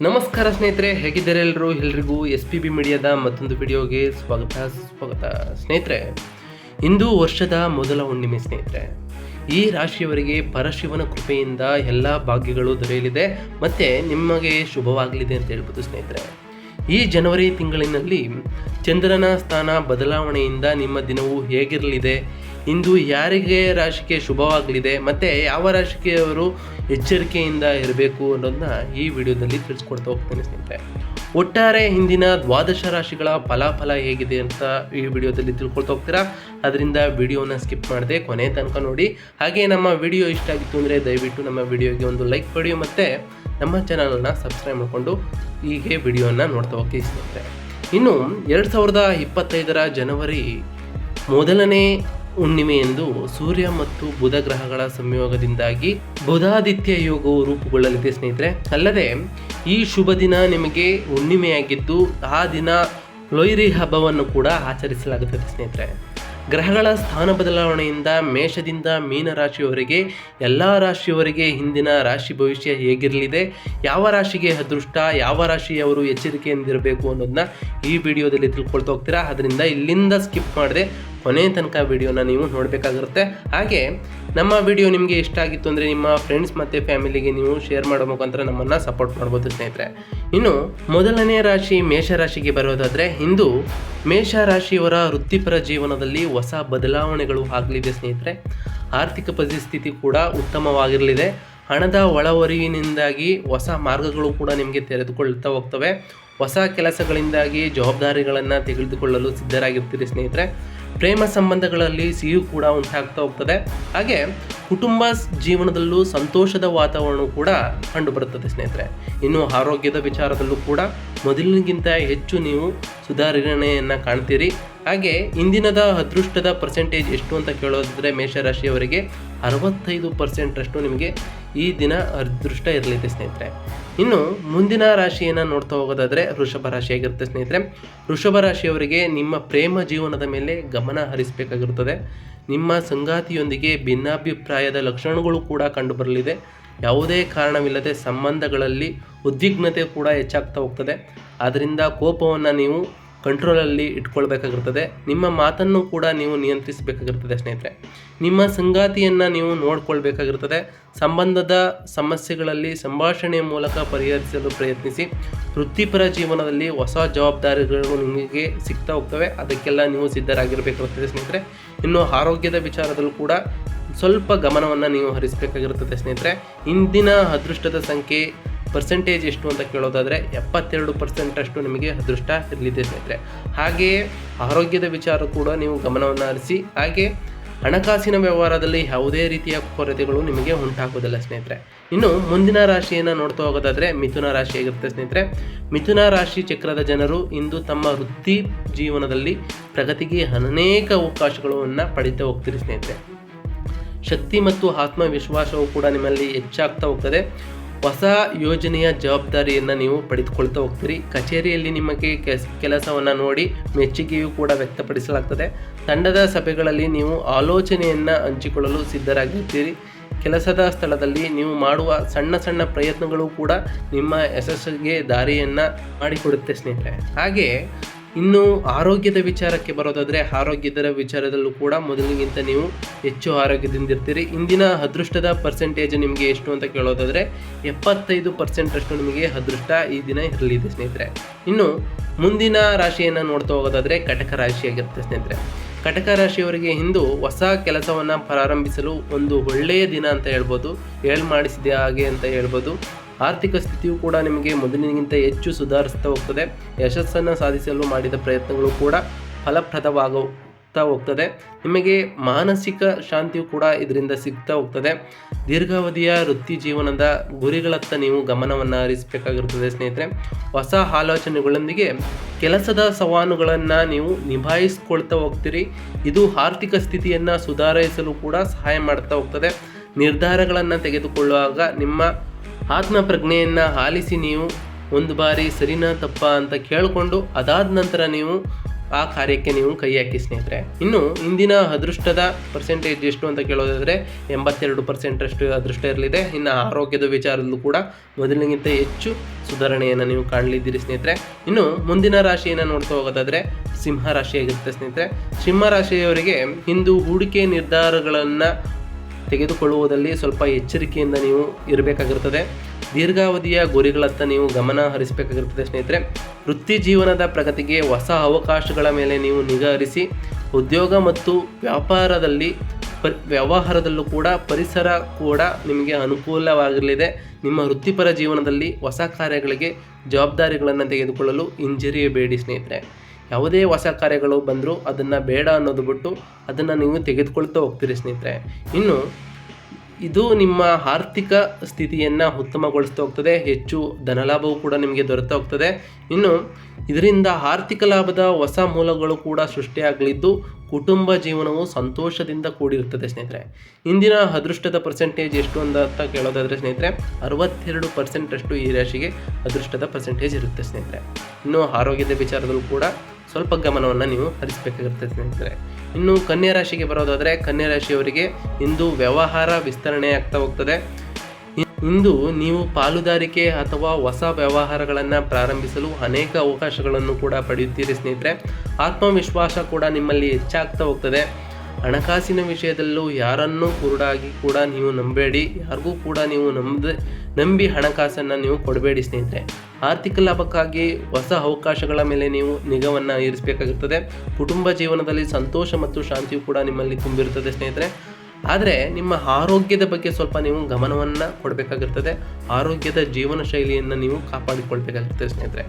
ನಮಸ್ಕಾರ ಸ್ನೇಹಿತರೆ, ಹೇಗಿದ್ದಾರೆ ಎಲ್ಲರೂ? ಎಲ್ರಿಗೂ ಎಸ್ ಪಿ ಬಿ ಮೀಡಿಯಾದ ಮತ್ತೊಂದು ವಿಡಿಯೋಗೆ ಸ್ವಾಗತ ಸ್ವಾಗತ. ಸ್ನೇಹಿತರೆ, ಇಂದು ವರ್ಷದ ಮೊದಲ ಹುಣ್ಣಿಮೆ ಸ್ನೇಹಿತರೆ. ಈ ರಾಶಿಯವರಿಗೆ ಪರಶಿವನ ಕೃಪೆಯಿಂದ ಎಲ್ಲ ಭಾಗ್ಯಗಳು ದೊರೆಯಲಿದೆ. ಮತ್ತು ನಿಮಗೆ ಶುಭವಾಗಲಿದೆ ಅಂತ ಹೇಳ್ಬೋದು ಸ್ನೇಹಿತರೆ. ಈ ಜನವರಿ ತಿಂಗಳಿನಲ್ಲಿ ಚಂದ್ರನ ಸ್ಥಾನ ಬದಲಾವಣೆಯಿಂದ ನಿಮ್ಮ ದಿನವು ಹೇಗಿರಲಿದೆ? ಇಂದು ಯಾರಿಗೆ ರಾಶಿಗೆ ಶುಭವಾಗಲಿದೆ, ಮತ್ತು ಯಾವ ರಾಶಿಗೆಯವರು ಎಚ್ಚರಿಕೆಯಿಂದ ಇರಬೇಕು ಅನ್ನೋದನ್ನ ಈ ವಿಡಿಯೋದಲ್ಲಿ ತಿಳಿಸ್ಕೊಡ್ತಾ ಹೋಗ್ತೇನೆ ಸ್ನೇಹಿತರೆ. ಒಟ್ಟಾರೆ ಹಿಂದಿನ ದ್ವಾದಶ ರಾಶಿಗಳ ಫಲಾಫಲ ಹೇಗಿದೆ ಅಂತ ಈ ವಿಡಿಯೋದಲ್ಲಿ ತಿಳ್ಕೊಳ್ತಾ ಹೋಗ್ತೀರಾ? ಅದರಿಂದ ವಿಡಿಯೋನ ಸ್ಕಿಪ್ ಮಾಡದೆ ಕೊನೆ ತನಕ ನೋಡಿ. ಹಾಗೆ ನಮ್ಮ ವಿಡಿಯೋ ಇಷ್ಟ ಆಗಿತ್ತು ಅಂದರೆ ದಯವಿಟ್ಟು ನಮ್ಮ ವಿಡಿಯೋಗೆ ಒಂದು ಲೈಕ್ ಕೊಡಿ ಮತ್ತು ನಮ್ಮ ಚಾನಲನ್ನು ಸಬ್ಸ್ಕ್ರೈಬ್ ಮಾಡಿಕೊಂಡು ಹೀಗೆ ವಿಡಿಯೋನ ನೋಡ್ತಾ ಹೋಗಿ ಸ್ನೇಹಿತರೆ. ಇನ್ನು ಎರಡು ಸಾವಿರದ ಇಪ್ಪತ್ತೈದರ ಜನವರಿ ಮೊದಲನೇ ಹುಣ್ಣಿಮೆಯಂದು ಸೂರ್ಯ ಮತ್ತು ಬುಧ ಗ್ರಹಗಳ ಸಂಯೋಗದಿಂದಾಗಿ ಬುಧಾದಿತ್ಯ ಯೋಗವು ರೂಪುಗೊಳ್ಳಲಿದೆ ಸ್ನೇಹಿತರೆ. ಅಲ್ಲದೆ ಈ ಶುಭ ದಿನ ನಿಮಗೆ ಹುಣ್ಣಿಮೆಯಾಗಿದ್ದು ಆ ದಿನ ಲೊಯ್ರಿ ಹಬ್ಬವನ್ನು ಕೂಡ ಆಚರಿಸಲಾಗುತ್ತದೆ ಸ್ನೇಹಿತರೆ. ಗ್ರಹಗಳ ಸ್ಥಾನ ಬದಲಾವಣೆಯಿಂದ ಮೇಷದಿಂದ ಮೀನ ರಾಶಿಯವರೆಗೆ, ಎಲ್ಲ ರಾಶಿಯವರಿಗೆ ಹಿಂದಿನ ರಾಶಿ ಭವಿಷ್ಯ ಹೇಗಿರಲಿದೆ, ಯಾವ ರಾಶಿಗೆ ಅದೃಷ್ಟ, ಯಾವ ರಾಶಿಯವರು ಎಚ್ಚರಿಕೆಯಿಂದಿರಬೇಕು ಅನ್ನೋದನ್ನ ಈ ವಿಡಿಯೋದಲ್ಲಿ ತಿಳ್ಕೊಳ್ತಾ ಹೋಗ್ತೀರಾ. ಅದರಿಂದ ಇಲ್ಲಿಂದ ಸ್ಕಿಪ್ ಮಾಡದೆ ಕೊನೆ ತನಕ ವಿಡಿಯೋನ ನೀವು ನೋಡಬೇಕಾಗಿರುತ್ತೆ. ಹಾಗೆ ನಮ್ಮ ವಿಡಿಯೋ ನಿಮಗೆ ಇಷ್ಟ ಆಗಿತ್ತು ಅಂದರೆ ನಿಮ್ಮ ಫ್ರೆಂಡ್ಸ್ ಮತ್ತು ಫ್ಯಾಮಿಲಿಗೆ ನೀವು ಶೇರ್ ಮಾಡೋ ಮುಖಾಂತರ ನಮ್ಮನ್ನು ಸಪೋರ್ಟ್ ಮಾಡ್ಬೋದು ಸ್ನೇಹಿತರೆ. ಇನ್ನು ಮೊದಲನೇ ರಾಶಿ ಮೇಷರಾಶಿಗೆ ಬರೋದಾದರೆ ಇಂದು ಮೇಷ ರಾಶಿಯವರ ವೃತ್ತಿಪರ ಜೀವನದಲ್ಲಿ ಹೊಸ ಬದಲಾವಣೆಗಳು ಆಗಲಿದೆ ಸ್ನೇಹಿತರೆ. ಆರ್ಥಿಕ ಪರಿಸ್ಥಿತಿ ಕೂಡ ಉತ್ತಮವಾಗಿರಲಿದೆ. ಹಣದ ಒಳಹರಿವಿನಿಂದಾಗಿ ಹೊಸ ಮಾರ್ಗಗಳು ಕೂಡ ನಿಮಗೆ ತೆರೆದುಕೊಳ್ತಾ ಹೋಗ್ತವೆ. ಹೊಸ ಕೆಲಸಗಳಿಂದಾಗಿ ಜವಾಬ್ದಾರಿಗಳನ್ನು ತೆಗೆದುಕೊಳ್ಳಲು ಸಿದ್ಧರಾಗಿರ್ತೀರಿ ಸ್ನೇಹಿತರೆ. ಪ್ರೇಮ ಸಂಬಂಧಗಳಲ್ಲಿ ಸಿಹಿಯು ಕೂಡ ಉಂಟಾಗ್ತಾ ಹೋಗ್ತದೆ. ಹಾಗೆ ಕುಟುಂಬ ಜೀವನದಲ್ಲೂ ಸಂತೋಷದ ವಾತಾವರಣ ಕೂಡ ಕಂಡುಬರುತ್ತದೆ ಸ್ನೇಹಿತರೆ. ಇನ್ನು ಆರೋಗ್ಯದ ವಿಚಾರದಲ್ಲೂ ಕೂಡ ಮೊದಲಿಗಿಂತ ಹೆಚ್ಚು ನೀವು ಸುಧಾರಣೆಯನ್ನು ಕಾಣ್ತೀರಿ. ಹಾಗೆ ಇಂದಿನದ ಅದೃಷ್ಟದ ಪರ್ಸೆಂಟೇಜ್ ಎಷ್ಟು ಅಂತ ಕೇಳೋದಾದರೆ ಮೇಷರಾಶಿಯವರಿಗೆ ಅರವತ್ತೈದು ಪರ್ಸೆಂಟ್ರಷ್ಟು ನಿಮಗೆ ಈ ದಿನ ಅದೃಷ್ಟ ಇರಲಿದೆ ಸ್ನೇಹಿತರೆ. ಇನ್ನು ಮುಂದಿನ ರಾಶಿಯನ್ನು ನೋಡ್ತಾ ಹೋಗೋದಾದರೆ ವೃಷಭ ರಾಶಿಯಾಗಿರುತ್ತೆ ಸ್ನೇಹಿತರೆ. ವೃಷಭ ರಾಶಿಯವರಿಗೆ ನಿಮ್ಮ ಪ್ರೇಮ ಜೀವನದ ಮೇಲೆ ಗಮನ ಹರಿಸಬೇಕಾಗಿರುತ್ತದೆ ನಿಮ್ಮ ಸಂಗಾತಿಯೊಂದಿಗೆ ಭಿನ್ನಾಭಿಪ್ರಾಯದ ಲಕ್ಷಣಗಳು ಕೂಡ ಕಂಡುಬರಲಿದೆ. ಯಾವುದೇ ಕಾರಣವಿಲ್ಲದೆ ಸಂಬಂಧಗಳಲ್ಲಿ ಉದ್ವಿಗ್ನತೆ ಕೂಡ ಹೆಚ್ಚಾಗ್ತಾ ಹೋಗ್ತದೆ. ಆದ್ದರಿಂದ ಕೋಪವನ್ನು ನೀವು ಕಂಟ್ರೋಲಲ್ಲಿ ಇಟ್ಕೊಳ್ಬೇಕಾಗಿರ್ತದೆ. ನಿಮ್ಮ ಮಾತನ್ನು ಕೂಡ ನೀವು ನಿಯಂತ್ರಿಸಬೇಕಾಗಿರ್ತದೆ ಸ್ನೇಹಿತರೆ. ನಿಮ್ಮ ಸಂಗಾತಿಯನ್ನು ನೀವು ನೋಡ್ಕೊಳ್ಬೇಕಾಗಿರ್ತದೆ. ಸಂಬಂಧದ ಸಮಸ್ಯೆಗಳಲ್ಲಿ ಸಂಭಾಷಣೆಯ ಮೂಲಕ ಪರಿಹರಿಸಲು ಪ್ರಯತ್ನಿಸಿ. ವೃತ್ತಿಪರ ಜೀವನದಲ್ಲಿ ಹೊಸ ಜವಾಬ್ದಾರಿಗಳು ನಿಮಗೆ ಸಿಗ್ತಾ ಹೋಗ್ತವೆ. ಅದಕ್ಕೆಲ್ಲ ನೀವು ಸಿದ್ಧರಾಗಿರಬೇಕಾಗುತ್ತದೆ ಸ್ನೇಹಿತರೆ. ಇನ್ನು ಆರೋಗ್ಯದ ವಿಚಾರದಲ್ಲೂ ಕೂಡ ಸ್ವಲ್ಪ ಗಮನವನ್ನು ನೀವು ಹರಿಸಬೇಕಾಗಿರುತ್ತದೆ ಸ್ನೇಹಿತರೆ. ಇಂದಿನ ಅದೃಷ್ಟದ ಸಂಖ್ಯೆ ಪರ್ಸೆಂಟೇಜ್ ಎಷ್ಟು ಅಂತ ಕೇಳೋದಾದರೆ ಎಪ್ಪತ್ತೆರಡು ಪರ್ಸೆಂಟಷ್ಟು ನಿಮಗೆ ಅದೃಷ್ಟ ಇರಲಿದೆ ಸ್ನೇಹಿತರೆ. ಹಾಗೆಯೇ ಆರೋಗ್ಯದ ವಿಚಾರ ಕೂಡ ನೀವು ಗಮನವನ್ನು ಹರಿಸಿ, ಹಾಗೆ ಹಣಕಾಸಿನ ವ್ಯವಹಾರದಲ್ಲಿ ಯಾವುದೇ ರೀತಿಯ ಕೊರತೆಗಳು ನಿಮಗೆ ಉಂಟಾಗೋದಿಲ್ಲ ಸ್ನೇಹಿತರೆ. ಇನ್ನು ಮುಂದಿನ ರಾಶಿಯನ್ನು ನೋಡ್ತಾ ಹೋಗೋದಾದರೆ ಮಿಥುನ ರಾಶಿಯಾಗಿರುತ್ತೆ ಸ್ನೇಹಿತರೆ. ಮಿಥುನ ರಾಶಿ ಚಕ್ರದ ಜನರು ಇಂದು ತಮ್ಮ ವೃತ್ತಿ ಜೀವನದಲ್ಲಿ ಪ್ರಗತಿಗೆ ಅನೇಕ ಅವಕಾಶಗಳನ್ನು ಪಡೀತಾ ಹೋಗ್ತೀರಿ ಸ್ನೇಹಿತರೆ. ಶಕ್ತಿ ಮತ್ತು ಆತ್ಮವಿಶ್ವಾಸವು ಕೂಡ ನಿಮ್ಮಲ್ಲಿ ಹೆಚ್ಚಾಗ್ತಾ ಹೋಗ್ತದೆ. ಹೊಸ ಯೋಜನೆಯ ಜವಾಬ್ದಾರಿಯನ್ನು ನೀವು ಪಡೆದುಕೊಳ್ತಾ ಹೋಗ್ತೀರಿ. ಕಚೇರಿಯಲ್ಲಿ ನಿಮಗೆ ಕೆಸ್, ಕೆಲಸವನ್ನು ನೋಡಿ ಮೆಚ್ಚುಗೆಯೂ ಕೂಡ ವ್ಯಕ್ತಪಡಿಸಲಾಗ್ತದೆ. ತಂಡದ ಸಭೆಗಳಲ್ಲಿ ನೀವು ಆಲೋಚನೆಯನ್ನು ಹಂಚಿಕೊಳ್ಳಲು ಸಿದ್ಧರಾಗಿರ್ತೀರಿ. ಕೆಲಸದ ಸ್ಥಳದಲ್ಲಿ ನೀವು ಮಾಡುವ ಸಣ್ಣ ಸಣ್ಣ ಪ್ರಯತ್ನಗಳು ಕೂಡ ನಿಮ್ಮ ಯಶಸ್ಸಿಗೆ ದಾರಿಯನ್ನು ಮಾಡಿಕೊಡುತ್ತೆ ಸ್ನೇಹಿತರೆ. ಹಾಗೆ ಇನ್ನು ಆರೋಗ್ಯದ ವಿಚಾರಕ್ಕೆ ಬರೋದಾದರೆ ಆರೋಗ್ಯದ ವಿಚಾರದಲ್ಲೂ ಕೂಡ ಮೊದಲಿಗಿಂತ ನೀವು ಹೆಚ್ಚು ಆರೋಗ್ಯದಿಂದ ಇರ್ತೀರಿ. ಇಂದಿನ ಅದೃಷ್ಟದ ಪರ್ಸೆಂಟೇಜ್ ನಿಮಗೆ ಎಷ್ಟು ಅಂತ ಕೇಳೋದಾದರೆ ಎಪ್ಪತ್ತೈದು ಪರ್ಸೆಂಟಷ್ಟು ನಿಮಗೆ ಅದೃಷ್ಟ ಈ ದಿನ ಇರಲಿದೆ ಸ್ನೇಹಿತರೆ. ಇನ್ನು ಮುಂದಿನ ರಾಶಿಯನ್ನು ನೋಡ್ತಾ ಹೋಗೋದಾದರೆ ಕಟಕ ರಾಶಿಯಾಗಿರುತ್ತೆ ಸ್ನೇಹಿತರೆ. ಕಟಕ ರಾಶಿಯವರಿಗೆ ಇಂದು ಹೊಸ ಕೆಲಸವನ್ನು ಪ್ರಾರಂಭಿಸಲು ಒಂದು ಒಳ್ಳೆಯ ದಿನ ಅಂತ ಹೇಳ್ಬೋದು. ಹೇಳ್ ಮಾಡಿಸಿದೆ ಹಾಗೆ ಅಂತ ಹೇಳ್ಬೋದು. ಆರ್ಥಿಕ ಸ್ಥಿತಿಯು ಕೂಡ ನಿಮಗೆ ಮೊದಲಿಗಿಂತ ಹೆಚ್ಚು ಸುಧಾರಿಸ್ತಾ ಹೋಗ್ತದೆ. ಯಶಸ್ಸನ್ನು ಸಾಧಿಸಲು ಮಾಡಿದ ಪ್ರಯತ್ನಗಳು ಕೂಡ ಫಲಪ್ರದವಾಗುತ್ತಾ ಹೋಗ್ತದೆ. ನಿಮಗೆ ಮಾನಸಿಕ ಶಾಂತಿಯು ಕೂಡ ಇದರಿಂದ ಸಿಗ್ತಾ ಹೋಗ್ತದೆ. ದೀರ್ಘಾವಧಿಯ ವೃತ್ತಿ ಜೀವನದ ಗುರಿಗಳತ್ತ ನೀವು ಗಮನವನ್ನು ಹರಿಸಬೇಕಾಗಿರುತ್ತದೆ ಸ್ನೇಹಿತರೆ. ಹೊಸ ಆಲೋಚನೆಗಳೊಂದಿಗೆ ಕೆಲಸದ ಸವಾಲುಗಳನ್ನು ನೀವು ನಿಭಾಯಿಸ್ಕೊಳ್ತಾ ಹೋಗ್ತೀರಿ. ಇದು ಆರ್ಥಿಕ ಸ್ಥಿತಿಯನ್ನು ಸುಧಾರಿಸಲು ಕೂಡ ಸಹಾಯ ಮಾಡ್ತಾ ಹೋಗ್ತದೆ. ನಿರ್ಧಾರಗಳನ್ನು ತೆಗೆದುಕೊಳ್ಳುವಾಗ ನಿಮ್ಮ ಆತ್ಮ ಪ್ರಜ್ಞೆಯನ್ನು ಆಲಿಸಿ ನೀವು ಒಂದು ಬಾರಿ ಸರಿನಾ ತಪ್ಪ ಅಂತ ಕೇಳಿಕೊಂಡು ಅದಾದ ನಂತರ ನೀವು ಆ ಕಾರ್ಯಕ್ಕೆ ನೀವು ಕೈ ಹಾಕಿ ಸ್ನೇಹಿತರೆ. ಇನ್ನು ಇಂದಿನ ಅದೃಷ್ಟದ ಪರ್ಸೆಂಟೇಜ್ ಎಷ್ಟು ಅಂತ ಕೇಳೋದಾದರೆ ಎಂಬತ್ತೆರಡು ಪರ್ಸೆಂಟಷ್ಟು ಅದೃಷ್ಟ ಇರಲಿದೆ. ಇನ್ನು ಆರೋಗ್ಯದ ವಿಚಾರದಲ್ಲೂ ಕೂಡ ಮೊದಲಿಗಿಂತ ಹೆಚ್ಚು ಸುಧಾರಣೆಯನ್ನು ನೀವು ಕಾಣಲಿದ್ದೀರಿ ಸ್ನೇಹಿತರೆ. ಇನ್ನು ಮುಂದಿನ ರಾಶಿಯನ್ನು ನೋಡ್ತಾ ಹೋಗೋದಾದರೆ ಸಿಂಹ ರಾಶಿಯಾಗಿರುತ್ತೆ ಸ್ನೇಹಿತರೆ. ಸಿಂಹ ರಾಶಿಯವರಿಗೆ ಇಂದು ಹೂಡಿಕೆ ನಿರ್ಧಾರಗಳನ್ನು ತೆಗೆದುಕೊಳ್ಳುವುದರಲ್ಲಿ ಸ್ವಲ್ಪ ಎಚ್ಚರಿಕೆಯಿಂದ ನೀವು ಇರಬೇಕಾಗಿರುತ್ತದೆ. ದೀರ್ಘಾವಧಿಯ ಗುರಿಗಳತ್ತ ನೀವು ಗಮನ ಹರಿಸಬೇಕಾಗಿರುತ್ತದೆ ಸ್ನೇಹಿತರೆ. ವೃತ್ತಿ ಜೀವನದ ಪ್ರಗತಿಗೆ ಹೊಸ ಅವಕಾಶಗಳ ಮೇಲೆ ನೀವು ನಿಗಾ ಹರಿಸಿ, ಉದ್ಯೋಗ ಮತ್ತು ವ್ಯಾಪಾರದಲ್ಲಿ ವ್ಯವಹಾರದಲ್ಲೂ ಕೂಡ ಪರಿಸರ ಕೂಡ ನಿಮಗೆ ಅನುಕೂಲವಾಗಿರಲಿದೆ ನಿಮ್ಮ ವೃತ್ತಿಪರ ಜೀವನದಲ್ಲಿ ಹೊಸ ಕಾರ್ಯಗಳಿಗೆ ಜವಾಬ್ದಾರಿಗಳನ್ನು ತೆಗೆದುಕೊಳ್ಳಲು ಹಿಂಜರಿಯಬೇಡಿ ಸ್ನೇಹಿತರೆ. ಯಾವುದೇ ಹೊಸ ಕಾರ್ಯಗಳು ಬಂದರೂ ಅದನ್ನು ಬೇಡ ಅನ್ನೋದು ಬಿಟ್ಟು ಅದನ್ನು ನೀವು ತೆಗೆದುಕೊಳ್ತಾ ಹೋಗ್ತೀರಿ ಸ್ನೇಹಿತರೆ. ಇನ್ನು ಇದು ನಿಮ್ಮ ಆರ್ಥಿಕ ಸ್ಥಿತಿಯನ್ನು ಉತ್ತಮಗೊಳಿಸ್ತಾ ಹೋಗ್ತದೆ, ಹೆಚ್ಚು ಧನಲಾಭವೂ ಕೂಡ ನಿಮಗೆ ದೊರೆತಾ ಹೋಗ್ತದೆ. ಇನ್ನು ಇದರಿಂದ ಆರ್ಥಿಕ ಲಾಭದ ಹೊಸ ಮೂಲಗಳು ಕೂಡ ಸೃಷ್ಟಿಯಾಗಲಿದ್ದು ಕುಟುಂಬ ಜೀವನವು ಸಂತೋಷದಿಂದ ಕೂಡಿರುತ್ತದೆ ಸ್ನೇಹಿತರೆ. ಇಂದಿನ ಅದೃಷ್ಟದ ಪರ್ಸೆಂಟೇಜ್ ಎಷ್ಟು ಅಂತ ಕೇಳೋದಾದರೆ ಸ್ನೇಹಿತರೆ, ಅರವತ್ತೆರಡು ಪರ್ಸೆಂಟಷ್ಟು ಈ ರಾಶಿಗೆ ಅದೃಷ್ಟದ ಪರ್ಸೆಂಟೇಜ್ ಇರುತ್ತೆ ಸ್ನೇಹಿತರೆ. ಇನ್ನು ಆರೋಗ್ಯದ ವಿಚಾರದಲ್ಲೂ ಕೂಡ ಸ್ವಲ್ಪ ಗಮನವನ್ನು ನೀವು ಹರಿಸಬೇಕಾಗಿರುತ್ತೆ ಸ್ನೇಹಿತರೆ. ಇನ್ನು ಕನ್ಯಾ ರಾಶಿಗೆ ಬರೋದಾದರೆ ಕನ್ಯಾ ರಾಶಿಯವರಿಗೆ ಇಂದು ವ್ಯವಹಾರ ವಿಸ್ತರಣೆ ಆಗ್ತಾ ಹೋಗ್ತದೆ. ಇಂದು ನೀವು ಪಾಲುದಾರಿಕೆ ಅಥವಾ ಹೊಸ ವ್ಯವಹಾರಗಳನ್ನು ಪ್ರಾರಂಭಿಸಲು ಅನೇಕ ಅವಕಾಶಗಳನ್ನು ಕೂಡ ಪಡೆಯುತ್ತೀರಿ ಸ್ನೇಹಿತರೆ. ಆತ್ಮವಿಶ್ವಾಸ ಕೂಡ ನಿಮ್ಮಲ್ಲಿ ಹೆಚ್ಚಾಗ್ತಾ ಹೋಗ್ತದೆ. ಹಣಕಾಸಿನ ವಿಷಯದಲ್ಲೂ ಯಾರನ್ನೂ ಕುರುಡಾಗಿ ಕೂಡ ನೀವು ನಂಬೇಡಿ, ಯಾರಿಗೂ ಕೂಡ ನೀವು ನಂಬದೆ, ನಂಬಿ ಹಣಕಾಸನ್ನು ನೀವು ಕೊಡಬೇಡಿ ಸ್ನೇಹಿತರೆ. ಆರ್ಥಿಕ ಲಾಭಕ್ಕಾಗಿ ಹೊಸ ಅವಕಾಶಗಳ ಮೇಲೆ ನೀವು ನಿಗವನ್ನು ಇರಿಸಬೇಕಾಗುತ್ತದೆ ಕುಟುಂಬ ಜೀವನದಲ್ಲಿ ಸಂತೋಷ ಮತ್ತು ಶಾಂತಿಯು ಕೂಡ ನಿಮ್ಮಲ್ಲಿ ತುಂಬಿರುತ್ತದೆ ಸ್ನೇಹಿತರೆ. ಆದರೆ ನಿಮ್ಮ ಆರೋಗ್ಯದ ಬಗ್ಗೆ ಸ್ವಲ್ಪ ನೀವು ಗಮನವನ್ನು ಕೊಡಬೇಕಾಗಿರ್ತದೆ. ಆರೋಗ್ಯದ ಜೀವನ ಶೈಲಿಯನ್ನು ನೀವು ಕಾಪಾಡಿಕೊಳ್ಬೇಕಾಗಿರ್ತದೆ ಸ್ನೇಹಿತರೆ.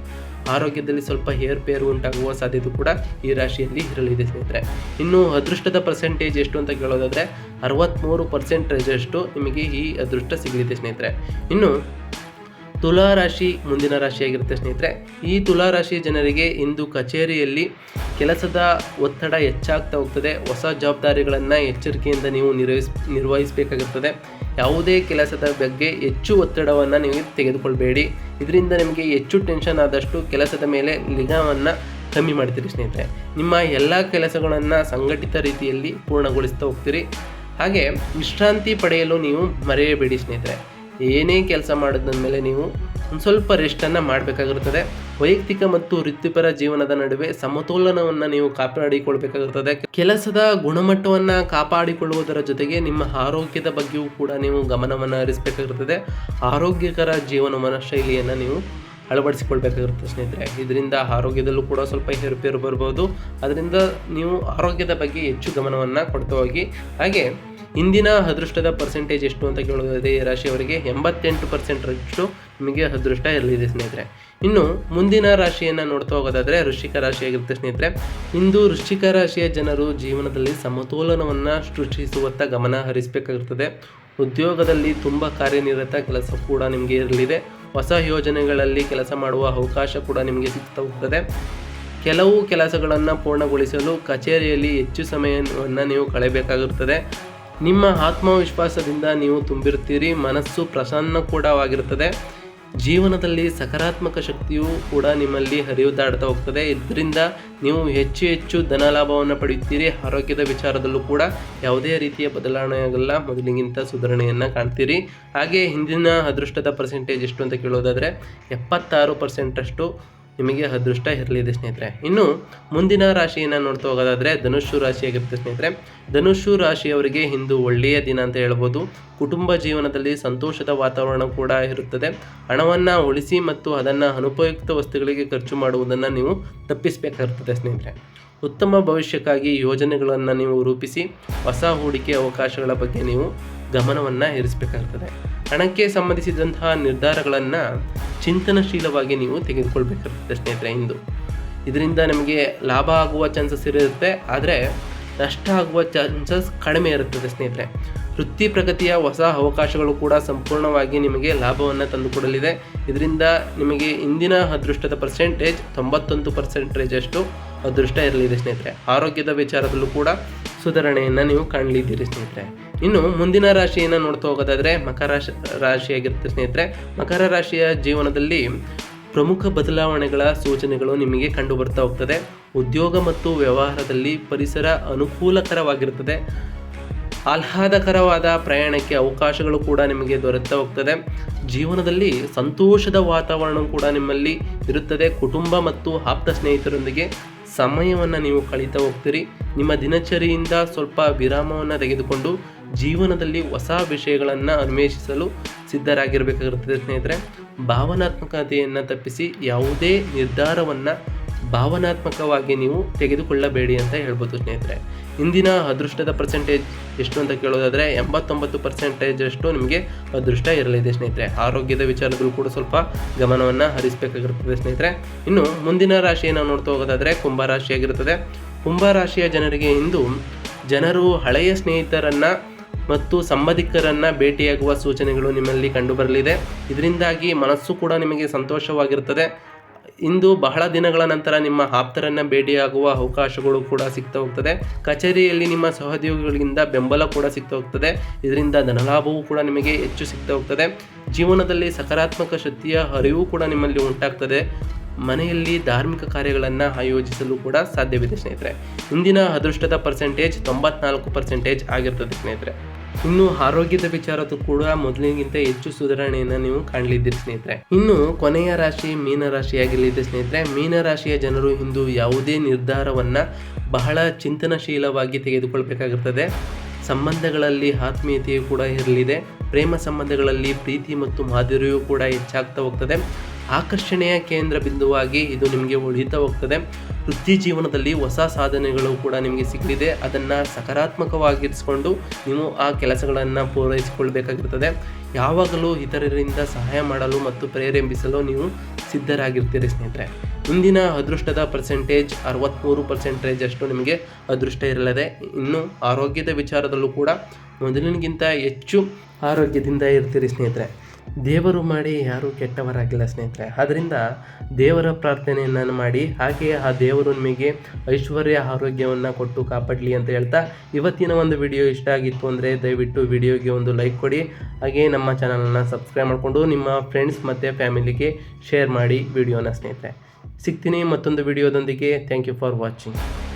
ಆರೋಗ್ಯದಲ್ಲಿ ಸ್ವಲ್ಪ ಏರ್ಪೇರು ಉಂಟಾಗುವ ಸಾಧ್ಯತೆ ಕೂಡ ಈ ರಾಶಿಯಲ್ಲಿ ಇರಲಿದೆ ಸ್ನೇಹಿತರೆ. ಇನ್ನು ಅದೃಷ್ಟದ ಪರ್ಸೆಂಟೇಜ್ ಎಷ್ಟು ಅಂತ ಕೇಳೋದಾದರೆ ಅರವತ್ತ್ಮೂರು ಪರ್ಸೆಂಟೇಜ್ ಅಷ್ಟು ನಿಮಗೆ ಈ ಅದೃಷ್ಟ ಸಿಗಲಿದೆ ಸ್ನೇಹಿತರೆ. ಇನ್ನು ತುಲಾ ರಾಶಿ ಮುಂದಿನ ರಾಶಿಯಾಗಿರುತ್ತೆ ಸ್ನೇಹಿತರೆ. ಈ ತುಲಾ ರಾಶಿ ಜನರಿಗೆ ಇಂದು ಕಚೇರಿಯಲ್ಲಿ ಕೆಲಸದ ಒತ್ತಡ ಹೆಚ್ಚಾಗ್ತಾ ಹೋಗ್ತದೆ. ಹೊಸ ಜವಾಬ್ದಾರಿಗಳನ್ನು ಎಚ್ಚರಿಕೆಯಿಂದ ನೀವು ನಿರ್ವಹಿಸ್ ನಿರ್ವಹಿಸಬೇಕಾಗುತ್ತದೆ ಯಾವುದೇ ಕೆಲಸದ ಬಗ್ಗೆ ಹೆಚ್ಚು ಒತ್ತಡವನ್ನು ನೀವು ತೆಗೆದುಕೊಳ್ಬೇಡಿ. ಇದರಿಂದ ನಿಮಗೆ ಹೆಚ್ಚು ಟೆನ್ಷನ್ ಆದಷ್ಟು ಕೆಲಸದ ಮೇಲೆ ನಿಗಾವನ್ನು ಕಮ್ಮಿ ಮಾಡ್ತೀರಿ ಸ್ನೇಹಿತರೆ. ನಿಮ್ಮ ಎಲ್ಲ ಕೆಲಸಗಳನ್ನು ಸಂಘಟಿತ ರೀತಿಯಲ್ಲಿ ಪೂರ್ಣಗೊಳಿಸ್ತಾ ಹೋಗ್ತೀರಿ. ಹಾಗೆ ವಿಶ್ರಾಂತಿ ಪಡೆಯಲು ನೀವು ಮರೆಯಬೇಡಿ ಸ್ನೇಹಿತರೆ. ಏನೇ ಕೆಲಸ ಮಾಡಿದ ಮೇಲೆ ನೀವು ಒಂದು ಸ್ವಲ್ಪ ರೆಸ್ಟನ್ನು ಮಾಡಬೇಕಾಗಿರುತ್ತದೆ ವೈಯಕ್ತಿಕ ಮತ್ತು ವೃತ್ತಿಪರ ಜೀವನದ ನಡುವೆ ಸಮತೋಲನವನ್ನು ನೀವು ಕಾಪಾಡಿಕೊಳ್ಬೇಕಾಗುತ್ತದೆ. ಕೆಲಸದ ಗುಣಮಟ್ಟವನ್ನು ಕಾಪಾಡಿಕೊಳ್ಳುವುದರ ಜೊತೆಗೆ ನಿಮ್ಮ ಆರೋಗ್ಯದ ಬಗ್ಗೆಯೂ ಕೂಡ ನೀವು ಗಮನವನ್ನು ಹರಿಸಬೇಕಾಗಿರುತ್ತದೆ ಆರೋಗ್ಯಕರ ಜೀವನ ಶೈಲಿಯನ್ನು ನೀವು ಅಳವಡಿಸಿಕೊಳ್ಬೇಕಾಗಿರುತ್ತೆ ಸ್ನೇಹಿತರೆ. ಇದರಿಂದ ಆರೋಗ್ಯದಲ್ಲೂ ಕೂಡ ಸ್ವಲ್ಪ ಏರುಪೇರು ಬರ್ಬೋದು. ಅದರಿಂದ ನೀವು ಆರೋಗ್ಯದ ಬಗ್ಗೆ ಹೆಚ್ಚು ಗಮನವನ್ನು ಕೊಡ್ತಾ ಹೋಗಿ. ಹಾಗೆ ಇಂದಿನ ಅದೃಷ್ಟದ ಪರ್ಸೆಂಟೇಜ್ ಎಷ್ಟು ಅಂತ ಕೇಳೋದಾದರೆ ರಾಶಿಯವರಿಗೆ ಎಂಬತ್ತೆಂಟು ಪರ್ಸೆಂಟಷ್ಟು ನಿಮಗೆ ಅದೃಷ್ಟ ಇರಲಿದೆ ಸ್ನೇಹಿತರೆ. ಇನ್ನು ಮುಂದಿನ ರಾಶಿಯನ್ನು ನೋಡ್ತಾ ಹೋಗೋದಾದರೆ ವೃಶ್ಚಿಕ ರಾಶಿಯಾಗಿರುತ್ತೆ ಸ್ನೇಹಿತರೆ. ಇಂದು ವೃಶ್ಚಿಕ ರಾಶಿಯ ಜನರು ಜೀವನದಲ್ಲಿ ಸಮತೋಲನವನ್ನು ಸೃಷ್ಟಿಸುವತ್ತ ಗಮನ ಹರಿಸಬೇಕಾಗಿರ್ತದೆ. ಉದ್ಯೋಗದಲ್ಲಿ ತುಂಬ ಕಾರ್ಯನಿರತ ಕೆಲಸ ಕೂಡ ನಿಮಗೆ ಇರಲಿದೆ. ಹೊಸ ಯೋಜನೆಗಳಲ್ಲಿ ಕೆಲಸ ಮಾಡುವ ಅವಕಾಶ ಕೂಡ ನಿಮಗೆ ಸಿಗ್ತಾ ಹೋಗ್ತದೆ. ಕೆಲವು ಕೆಲಸಗಳನ್ನು ಪೂರ್ಣಗೊಳಿಸಲು ಕಚೇರಿಯಲ್ಲಿ ಹೆಚ್ಚು ಸಮಯವನ್ನು ನೀವು ಕಳೆಯಬೇಕಾಗಿರುತ್ತದೆ ನಿಮ್ಮ ಆತ್ಮವಿಶ್ವಾಸದಿಂದ ನೀವು ತುಂಬಿರ್ತೀರಿ. ಮನಸ್ಸು ಪ್ರಸನ್ನ ಕೂಡವಾಗಿರುತ್ತದೆ ಜೀವನದಲ್ಲಿ ಸಕಾರಾತ್ಮಕ ಶಕ್ತಿಯು ಕೂಡ ನಿಮ್ಮಲ್ಲಿ ಹರಿಯುತ್ತಾಡ್ತಾ ಹೋಗ್ತದೆ. ಇದರಿಂದ ನೀವು ಹೆಚ್ಚು ಹೆಚ್ಚು ಧನ ಲಾಭವನ್ನು ಪಡೆಯುತ್ತೀರಿ. ಆರೋಗ್ಯದ ವಿಚಾರದಲ್ಲೂ ಕೂಡ ಯಾವುದೇ ರೀತಿಯ ಬದಲಾವಣೆ ಆಗಲ್ಲ ಮೊದಲಿಗಿಂತ ಸುಧಾರಣೆಯನ್ನು ಕಾಣ್ತೀರಿ. ಹಾಗೆ ಹಿಂದಿನ ಅದೃಷ್ಟದ ಪರ್ಸೆಂಟೇಜ್ ಎಷ್ಟು ಅಂತ ಕೇಳೋದಾದರೆ ಎಪ್ಪತ್ತಾರು ಪರ್ಸೆಂಟಷ್ಟು ನಿಮಗೆ ಅದೃಷ್ಟ ಇರಲಿದೆ ಸ್ನೇಹಿತರೆ. ಇನ್ನು ಮುಂದಿನ ರಾಶಿಯನ್ನು ನೋಡ್ತಾ ಹೋಗೋದಾದರೆ ಧನುಷು ರಾಶಿಯಾಗಿರುತ್ತೆ ಸ್ನೇಹಿತರೆ. ಧನುಷು ರಾಶಿಯವರಿಗೆ ಇಂದು ಒಳ್ಳೆಯ ದಿನ ಅಂತ ಹೇಳ್ಬೋದು. ಕುಟುಂಬ ಜೀವನದಲ್ಲಿ ಸಂತೋಷದ ವಾತಾವರಣ ಕೂಡ ಇರುತ್ತದೆ. ಹಣವನ್ನು ಉಳಿಸಿ ಮತ್ತು ಅದನ್ನು ಅನುಪಯುಕ್ತ ವಸ್ತುಗಳಿಗೆ ಖರ್ಚು ಮಾಡುವುದನ್ನು ನೀವು ತಪ್ಪಿಸಬೇಕಾಗಿರ್ತದೆ ಸ್ನೇಹಿತರೆ. ಉತ್ತಮ ಭವಿಷ್ಯಕ್ಕಾಗಿ ಯೋಜನೆಗಳನ್ನು ನೀವು ರೂಪಿಸಿ, ಹೊಸ ಹೂಡಿಕೆ ಅವಕಾಶಗಳ ಬಗ್ಗೆ ನೀವು ಗಮನವನ್ನು ಇರಿಸಬೇಕಾಗ್ತದೆ. ಹಣಕ್ಕೆ ಸಂಬಂಧಿಸಿದಂತಹ ನಿರ್ಧಾರಗಳನ್ನು ಚಿಂತನಶೀಲವಾಗಿ ನೀವು ತೆಗೆದುಕೊಳ್ಬೇಕಾಗುತ್ತೆ ಸ್ನೇಹಿತರೆ ಇಂದು. ಇದರಿಂದ ನಮಗೆ ಲಾಭ ಆಗುವ ಚಾನ್ಸಸ್ ಇರುತ್ತೆ, ಆದರೆ ನಷ್ಟ ಆಗುವ ಚಾನ್ಸಸ್ ಕಡಿಮೆ ಇರುತ್ತದೆ ಸ್ನೇಹಿತರೆ. ವೃತ್ತಿ ಪ್ರಗತಿಯ ಹೊಸ ಅವಕಾಶಗಳು ಕೂಡ ಸಂಪೂರ್ಣವಾಗಿ ನಿಮಗೆ ಲಾಭವನ್ನು ತಂದುಕೊಡಲಿದೆ. ಇದರಿಂದ ನಿಮಗೆ ಇಂದಿನ ಅದೃಷ್ಟದ ಪರ್ಸೆಂಟೇಜ್ ತೊಂಬತ್ತೊಂದು ಪರ್ಸೆಂಟೇಜಷ್ಟು ಅದೃಷ್ಟ ಇರಲಿದೆ ಸ್ನೇಹಿತರೆ. ಆರೋಗ್ಯದ ವಿಚಾರದಲ್ಲೂ ಕೂಡ ಸುಧಾರಣೆಯನ್ನು ನೀವು ಕಾಣಲಿದ್ದೀರಿ ಸ್ನೇಹಿತರೆ. ಇನ್ನು ಮುಂದಿನ ರಾಶಿಯನ್ನು ನೋಡ್ತಾ ಹೋಗೋದಾದರೆ ಮಕರ ರಾಶಿ, ರಾಶಿಯಾಗಿರುತ್ತೆ ಸ್ನೇಹಿತರೆ. ಮಕರ ರಾಶಿಯ ಜೀವನದಲ್ಲಿ ಪ್ರಮುಖ ಬದಲಾವಣೆಗಳ ಸೂಚನೆಗಳು ನಿಮಗೆ ಕಂಡು ಬರ್ತಾ ಹೋಗ್ತದೆ. ಉದ್ಯೋಗ ಮತ್ತು ವ್ಯವಹಾರದಲ್ಲಿ ಪರಿಸರ ಅನುಕೂಲಕರವಾಗಿರುತ್ತದೆ. ಆಹ್ಲಾದಕರವಾದ ಪ್ರಯಾಣಕ್ಕೆ ಅವಕಾಶಗಳು ಕೂಡ ನಿಮಗೆ ದೊರೆತಾ ಹೋಗ್ತದೆ. ಜೀವನದಲ್ಲಿ ಸಂತೋಷದ ವಾತಾವರಣ ಕೂಡ ನಿಮ್ಮಲ್ಲಿ ಇರುತ್ತದೆ. ಕುಟುಂಬ ಮತ್ತು ಆಪ್ತ ಸ್ನೇಹಿತರೊಂದಿಗೆ ಸಮಯವನ್ನು ನೀವು ಕಳೀತಾ ಹೋಗ್ತೀರಿ. ನಿಮ್ಮ ದಿನಚರಿಯಿಂದ ಸ್ವಲ್ಪ ವಿರಾಮವನ್ನು ತೆಗೆದುಕೊಂಡು ಜೀವನದಲ್ಲಿ ಹೊಸ ವಿಷಯಗಳನ್ನು ಅನ್ವೇಷಿಸಲು ಸಿದ್ಧರಾಗಿರಬೇಕಾಗಿರ್ತದೆ ಸ್ನೇಹಿತರೆ. ಭಾವನಾತ್ಮಕತೆಯನ್ನು ತಪ್ಪಿಸಿ ಯಾವುದೇ ನಿರ್ಧಾರವನ್ನು ಭಾವನಾತ್ಮಕವಾಗಿ ನೀವು ತೆಗೆದುಕೊಳ್ಳಬೇಡಿ ಅಂತ ಹೇಳ್ಬೋದು ಸ್ನೇಹಿತರೆ. ಇಂದಿನ ಅದೃಷ್ಟದ ಪರ್ಸೆಂಟೇಜ್ ಎಷ್ಟು ಅಂತ ಕೇಳೋದಾದರೆ ಎಂಬತ್ತೊಂಬತ್ತು ಪರ್ಸೆಂಟೇಜ್ ಅಷ್ಟು ನಿಮಗೆ ಅದೃಷ್ಟ ಇರಲಿದೆ ಸ್ನೇಹಿತರೆ. ಆರೋಗ್ಯದ ವಿಚಾರದಲ್ಲೂ ಕೂಡ ಸ್ವಲ್ಪ ಗಮನವನ್ನು ಹರಿಸಬೇಕಾಗಿರ್ತದೆ ಸ್ನೇಹಿತರೆ. ಇನ್ನು ಮುಂದಿನ ರಾಶಿಯನ್ನು ನೋಡ್ತಾ ಹೋಗೋದಾದರೆ ಕುಂಭ ಕುಂಭರಾಶಿಯ ಜನರಿಗೆ ಇಂದು ಜನರು ಹಳೆಯ ಸ್ನೇಹಿತರನ್ನು ಮತ್ತು ಸಂಬಂಧಿಕರನ್ನು ಭೇಟಿಯಾಗುವ ಸೂಚನೆಗಳು ನಿಮ್ಮಲ್ಲಿ ಕಂಡುಬರಲಿದೆ. ಇದರಿಂದಾಗಿ ಮನಸ್ಸು ಕೂಡ ನಿಮಗೆ ಸಂತೋಷವಾಗಿರ್ತದೆ ಇಂದು ಬಹಳ ದಿನಗಳ ನಂತರ ನಿಮ್ಮ ಆಪ್ತರನ್ನು ಭೇಟಿಯಾಗುವ ಅವಕಾಶಗಳು ಕೂಡ ಸಿಗ್ತಾ ಹೋಗ್ತದೆ. ಕಚೇರಿಯಲ್ಲಿ ನಿಮ್ಮ ಸಹೋದ್ಯೋಗಿಗಳಿಂದ ಬೆಂಬಲ ಕೂಡ ಸಿಗ್ತಾ ಹೋಗ್ತದೆ. ಇದರಿಂದ ಧನಲಾಭವೂ ಕೂಡ ನಿಮಗೆ ಹೆಚ್ಚು ಸಿಗ್ತಾ ಹೋಗ್ತದೆ. ಜೀವನದಲ್ಲಿ ಸಕಾರಾತ್ಮಕ ಶಕ್ತಿಯ ಅರಿವು ಕೂಡ ನಿಮ್ಮಲ್ಲಿ ಉಂಟಾಗ್ತದೆ. ಮನೆಯಲ್ಲಿ ಧಾರ್ಮಿಕ ಕಾರ್ಯಗಳನ್ನು ಆಯೋಜಿಸಲು ಕೂಡ ಸಾಧ್ಯವಿದೆ ಸ್ನೇಹಿತರೆ. ಇಂದಿನ ಅದೃಷ್ಟದ ಪರ್ಸೆಂಟೇಜ್ ತೊಂಬತ್ನಾಲ್ಕು ಪರ್ಸೆಂಟೇಜ್ ಆಗಿರ್ತದೆ ಸ್ನೇಹಿತರೆ. ಇನ್ನು ಆರೋಗ್ಯದ ವಿಚಾರದ ಕೂಡ ಮೊದಲಿಗಿಂತ ಹೆಚ್ಚು ಸುಧಾರಣೆಯನ್ನು ನೀವು ಕಾಣಲಿದ್ದೀರಿ ಸ್ನೇಹಿತರೆ. ಇನ್ನು ಕೊನೆಯ ರಾಶಿ ಮೀನ ರಾಶಿಯಾಗಿರಲಿದೆ ಸ್ನೇಹಿತರೆ. ಮೀನ ರಾಶಿಯ ಜನರು ಇಂದು ಯಾವುದೇ ನಿರ್ಧಾರವನ್ನ ಬಹಳ ಚಿಂತನಶೀಲವಾಗಿ ತೆಗೆದುಕೊಳ್ಬೇಕಾಗುತ್ತದೆ ಸಂಬಂಧಗಳಲ್ಲಿ ಆತ್ಮೀಯತೆಯು ಕೂಡ ಇರಲಿದೆ. ಪ್ರೇಮ ಸಂಬಂಧಗಳಲ್ಲಿ ಪ್ರೀತಿ ಮತ್ತು ಮಾಧುರ್ಯವು ಕೂಡ ಹೆಚ್ಚಾಗ್ತಾ ಹೋಗ್ತದೆ. ಆಕರ್ಷಣೆಯ ಕೇಂದ್ರ ಬಿಂದುವಾಗಿ ಇದು ನಿಮಗೆ ಉಳಿತಾ ಹೋಗ್ತದೆ. ವೃತ್ತಿ ಜೀವನದಲ್ಲಿ ಹೊಸ ಸಾಧನೆಗಳು ಕೂಡ ನಿಮಗೆ ಸಿಗಲಿದೆ ಅದನ್ನು ಸಕಾರಾತ್ಮಕವಾಗಿರಿಸಿಕೊಂಡು ನೀವು ಆ ಕೆಲಸಗಳನ್ನು ಪೂರೈಸಿಕೊಳ್ಬೇಕಾಗಿರ್ತದೆ. ಯಾವಾಗಲೂ ಇತರರಿಂದ ಸಹಾಯ ಮಾಡಲು ಮತ್ತು ಪ್ರೇರೇಪಿಸಲು ನೀವು ಸಿದ್ಧರಾಗಿರ್ತೀರಿ ಸ್ನೇಹಿತರೆ. ಇಂದಿನ ಅದೃಷ್ಟದ ಪರ್ಸೆಂಟೇಜ್ ಅರವತ್ತ್ಮೂರು ಪರ್ಸೆಂಟೇಜ್ ಅಷ್ಟು ನಿಮಗೆ ಅದೃಷ್ಟ ಇರಲಿದೆ. ಇನ್ನು ಆರೋಗ್ಯದ ವಿಚಾರದಲ್ಲೂ ಕೂಡ ಮೊದಲಿನಗಿಂತ ಹೆಚ್ಚು ಆರೋಗ್ಯದಿಂದ ಇರ್ತೀರಿ ಸ್ನೇಹಿತರೆ. ದೇವರು ಮಾಡಿ ಯಾರೂ ಕೆಟ್ಟವರಾಗಿಲ್ಲ ಸ್ನೇಹಿತರೆ. ಆದ್ದರಿಂದ ದೇವರ ಪ್ರಾರ್ಥನೆಯನ್ನು ಮಾಡಿ, ಹಾಗೆಯೇ ಆ ದೇವರು ನಿಮಗೆ ಐಶ್ವರ್ಯ ಆರೋಗ್ಯವನ್ನು ಕೊಟ್ಟು ಕಾಪಾಡಲಿ ಅಂತ ಹೇಳ್ತಾ ಇವತ್ತಿನ ಒಂದು ವಿಡಿಯೋ ಇಷ್ಟ ಆಗಿತ್ತು ಅಂದರೆ ದಯವಿಟ್ಟು ವಿಡಿಯೋಗೆ ಒಂದು ಲೈಕ್ ಕೊಡಿ. ಹಾಗೆ ನಮ್ಮ ಚಾನಲನ್ನು ಸಬ್ಸ್ಕ್ರೈಬ್ ಮಾಡಿಕೊಂಡು ನಿಮ್ಮ ಫ್ರೆಂಡ್ಸ್ ಮತ್ತು ಫ್ಯಾಮಿಲಿಗೆ ಶೇರ್ ಮಾಡಿ ವಿಡಿಯೋನ ಸ್ನೇಹಿತರೆ. ಸಿಗ್ತೀನಿ ಮತ್ತೊಂದು ವಿಡಿಯೋದೊಂದಿಗೆ. Thank you for watching